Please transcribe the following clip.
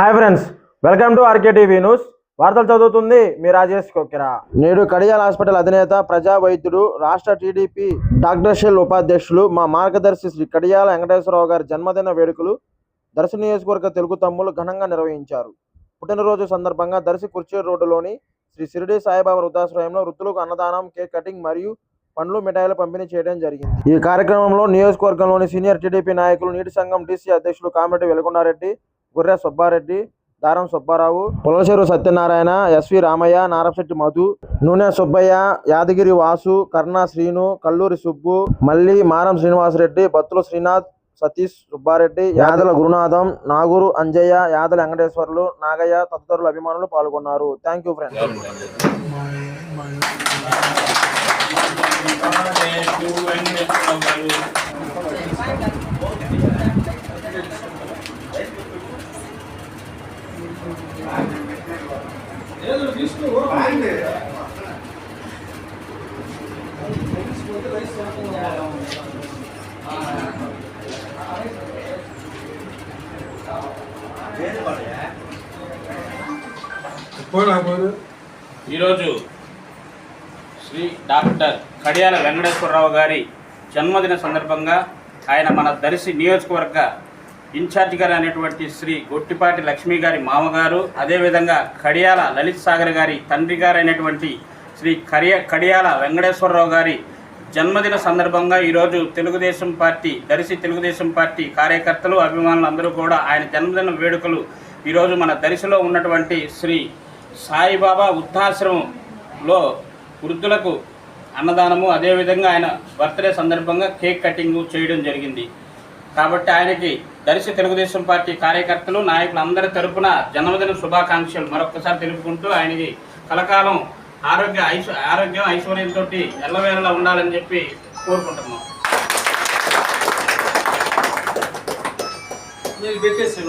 Hi friends welcome to RK TV news. వార్తలు చదువుతుంది మీ రాజేష్ కొక్కిరా నేడు కడియాల్ హాస్పిటల్ అధినేత ప్రజా వైద్యుడు రాష్ట్ర టీడీపీ డాక్టర్ షెల్ ఉపాధ్యక్షులు మా మార్గదర్శి శ్రీ కడియాల వెంకటేశ్వరరావు గారి జన్మదిన వేడుకలు దర్శి నియోజకవర్గ తెలుగు తమ్ములు ఘనంగా నిర్వహించారు. పుట్టినరోజు సందర్భంగా దర్శి కుర్చీ రోడ్డులోని శ్రీ షిరిడి సాయిబాబా వృద్ధాశ్రయంలో వృత్తులకు అన్నదానం కేక్ కటింగ్ మరియు పండ్లు మిఠాయిలు పంపిణీ చేయడం జరిగింది. ఈ కార్యక్రమంలో నియోజకవర్గంలోని సీనియర్ టీడీపీ నాయకులు నీటి సంఘం డీసీ అధ్యక్షులు కామిరెడ్డి వెలుగొండారెడ్డి గుర్రె సుబ్బారెడ్డి దారం సుబ్బారావు పులచెరు సత్యనారాయణ ఎస్వి రామయ్య నారశెట్టి మధు నూనె సుబ్బయ్య యాదగిరి వాసు కర్ణా శ్రీను కల్లూరి సుబ్బు మల్లి మారం శ్రీనివాసరెడ్డి బత్తుల శ్రీనాథ్ సతీష్ సుబ్బారెడ్డి యాదల గురునాథం నాగూరు అంజయ్య యాదల వెంకటేశ్వర్లు నాగయ్య తదితరుల అభిమానులు పాల్గొన్నారు. థ్యాంక్ యూ ఫ్రెండ్స్ ఈరోజు శ్రీ డాక్టర్ కడియాల వెంకటేశ్వరరావు గారి జన్మదిన సందర్భంగా ఆయన మన దర్శి నియోజకవర్గ ఇన్ఛార్జ్ గారు అనేటువంటి శ్రీ గొట్టిపాటి లక్ష్మి గారి మామగారు అదేవిధంగా కడియాల లలిత్ సాగర్ గారి తండ్రి గారు అయినటువంటి శ్రీ కరియ కడియాల వెంకటేశ్వరరావు గారి జన్మదిన సందర్భంగా ఈరోజు తెలుగుదేశం పార్టీ దరిసి తెలుగుదేశం పార్టీ కార్యకర్తలు అభిమానులు అందరూ కూడా ఆయన జన్మదిన వేడుకలు ఈరోజు మన దరిసిలో ఉన్నటువంటి శ్రీ సాయిబాబా వృద్ధాశ్రమంలో వృద్ధులకు అన్నదానము అదేవిధంగా ఆయన బర్త్డే సందర్భంగా కేక్ కటింగ్ చేయడం జరిగింది. కాబట్టి ఆయనకి దర్శి తెలుగుదేశం పార్టీ కార్యకర్తలు నాయకులు అందరి తరపున జన్మదిన శుభాకాంక్షలు మరొకసారి తెలుపుకుంటూ ఆయనకి కలకాలం ఆరోగ్య ఐశ్వ ఆరోగ్యం ఐశ్వర్యంతో ఎల్లవేళలా ఉండాలని చెప్పి కోరుకుంటున్నాం. నేను పెట్టేసి